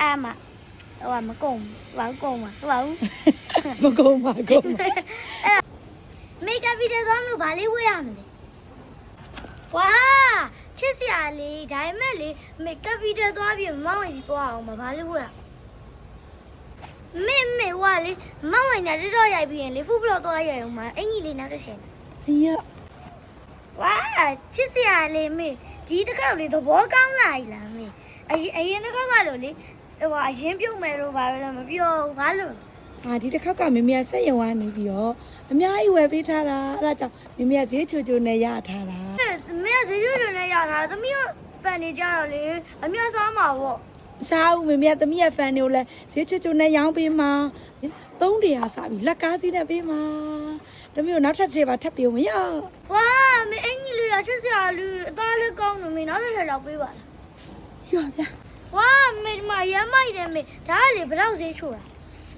အာမဟိုကမကုံဘာကုံမှာဟိုဘာမကုန်ပါကုန်ပါမိတ်ကပ်ဗီဒီယိုသွားမလို့ဗာလေးဝေးရမလဲဝါချစ်စရာလေးဒါပေမဲ့လေမိတ်ကပ်ဗီဒီယိုသွားပြီးမောင်ဝင်စီသွားအောင်မဗာလေးဝေးရမေမေဝါလေမောင်ဝင်နဲ့တော်တော်ရိုက်ပြီးရင်လေဖူးဘလော့သွားရိုက်အောင်မအင်ကြီးလေးနောက်တစ်ချိန်အင်းရဝါချစ်စရာလေးမေဒီတစ်ခေါက်လေးသဘောကောင်းလာ ਈ လားမေအရင်အရင်တစ်ခေါက်ကလို့လေ ဟိုအရင်ပြုတ်မယ်လို့ဘာပဲလဲမပြောဘူးဘာလို့အာဒီတစ်ခေါက်ကမမေကဆက်ရုံကနေပြီးတော့အများကြီးဝယ်ပေးထားတာအဲ့ဒါကြောင့်မမေကဈေးချိုချိုနဲ့ရထားတာမင်းကဈေးရွှေနဲ့ရတာသမီးကဖန်နေကြတော့လေအမြတ်စားမှာပေါ့စားဦးမမေကသမီးရဲ့ဖန်တွေကိုလည်းဈေးချိုချိုနဲ့ရောင်းပေးမှာ300စပြီလက်ကားစီးနဲ့ပေးမှာသမီးကိုနောက်ထပ်တစ်ပါထပ်ပေးမရဝါမင်းအင်ကြီးလေးရချစ်စရာလူအသားလေးကောင်းလို့မင်းနောက်တစ်ထပ်တော့ပေးပါလားရဗျာ ဝါမင်းမရမ်းမိုက်တယ်မင်းဒါကလေဘယ်တော့ဈေးချိုးတာ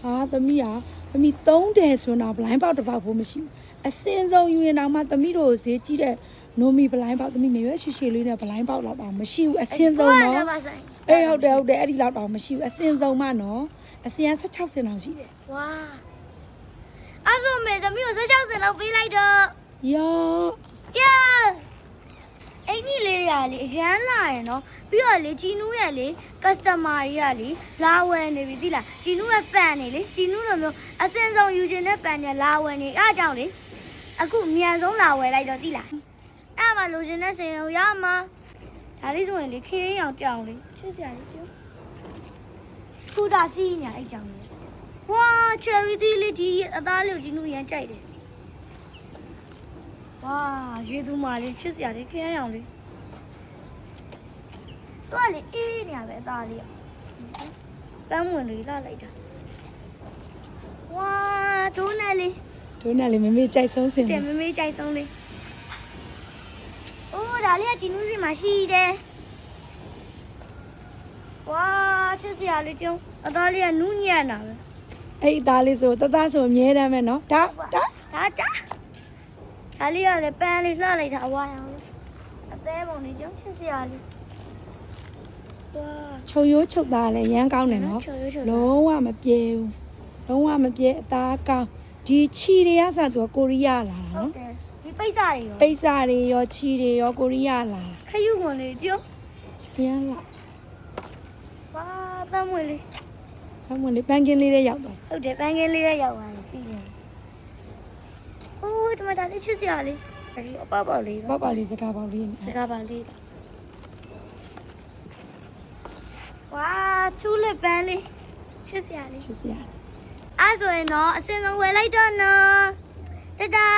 ဟာသမီးอ่ะသမီး3တယ်ဆိုတော့ဘလိုင်းပေါက်တစ်ပေါက်ဖို့မရှိဘူးအစင်ဆုံးယူရင်တော့မှသမီးတို့ဈေးကြီးတဲ့နိုမီဘလိုင်းပေါက်သမီးမေရွရှိရှိလေးနဲ့ဘလိုင်းပေါက်တော့တော့မရှိဘူးအစင်ဆုံးနော်ပါဆိုင်အေးဟုတ်တယ်ဟုတ်တယ်အဲ့ဒီလောက်တော့မရှိဘူးအစင်ဆုံးမနော်အစင်က16စင်လောက်ရှိတယ်ဝါအဲ့ဆိုမေသမီးကိုဆက်ချောက်စင်လောက်ပေးလိုက်တော့ယောယာအင်ကြီးလေး ရလေအရန်လာရယ်နော်ပြီးတော့လေဂျီနူးရဲ့လေ customer တွေကလေလာဝယ်နေပြီသိလားဂျီနူးရဲ့ fan နေလေဂျီနူးလိုမျိုးအစင်ဆုံးယူခြင်းတဲ့ fan တွေလာဝယ်နေအားကြောင့်လေအခုမြန်ဆုံးလာဝယ်လိုက်တော့သိလားအဲ့မှာလိုချင်တဲ့စင်ရုံရမှာဒါလေးဆိုရင်လေခင်းအောင်ကြောင်လေချစ်စရာလေးကျိုးစကူတာစီးညာအဲ့ကြောင်လေဝါချယ်ရီသီးလေးဒီအသားလေးကိုဂျီနူးရန်ကြိုက်တယ်ဝါရေသူမာလေးချစ်စရာလေးခရ မ်းရောင်လေးတော့လေအေးနေရပဲအသားလေးပန်းဝင်လေးလာလိုက်တာဝါဒိုးနယ်လေးတို့နဲ့လေမမေကြိုက်ဆုံးစင်တယ်မမေးကြိုက်ဆုံးလေးအိုးဒါလေးကဂျီနူးစီမှာရှိတယ်ဝါချစ်စရာလေးကျုံအသားလေးကနူးညံ့တာပဲအဲ့ဒီသားလေးဆိုတသားဆိုအမြဲတမ်းပဲနော်ဒါဒါဒါတာဒါလေးကလည်းပန်းလေးလှလိုက်တာအဝါရောင်လေးအသေးပုံလေးကျုံချစ်စရာလေးဝါ ချုပ်ရိုးချုပ်သားလည်းရမ်းကောင်းတယ်နော်ချုပ်ရိုးချုပ်သားလုံးဝမပြေဘူးလုံးဝမပြေအသားကောင်းဒီချီတွေကစသူကကိုရီးယားလာတာဟုတ်နော်တယ်ဒီပိတ်စာတွေရောပိတ်စာတွေရောချီတွေရောကိုရီးယားလာခရုဝင်လေးကျုံရမ်းလာဝါပန်းဝင်လေးဘာမှလေပန်းကင်းလေးတွေရောက်သွားဟုတ်တယ်ပန်းကင်းလေးလည်းရောက်သွားပြီပြီးရင်အိုးဒီမှာဒါလေးချစ်စရာလေးဒါလေးအပေါက်ပေါက်လေးပေါ့ပေါ့လေးစကားပေါက်လေးစကားပါလေး ဝါချူလက်ပန်းလေးချစ်စရာလေးချစ်စရာအဲ့ဆိုရင်တော့အစင်ဆုံးဝယ်လိုက်တော့နော်တဒါ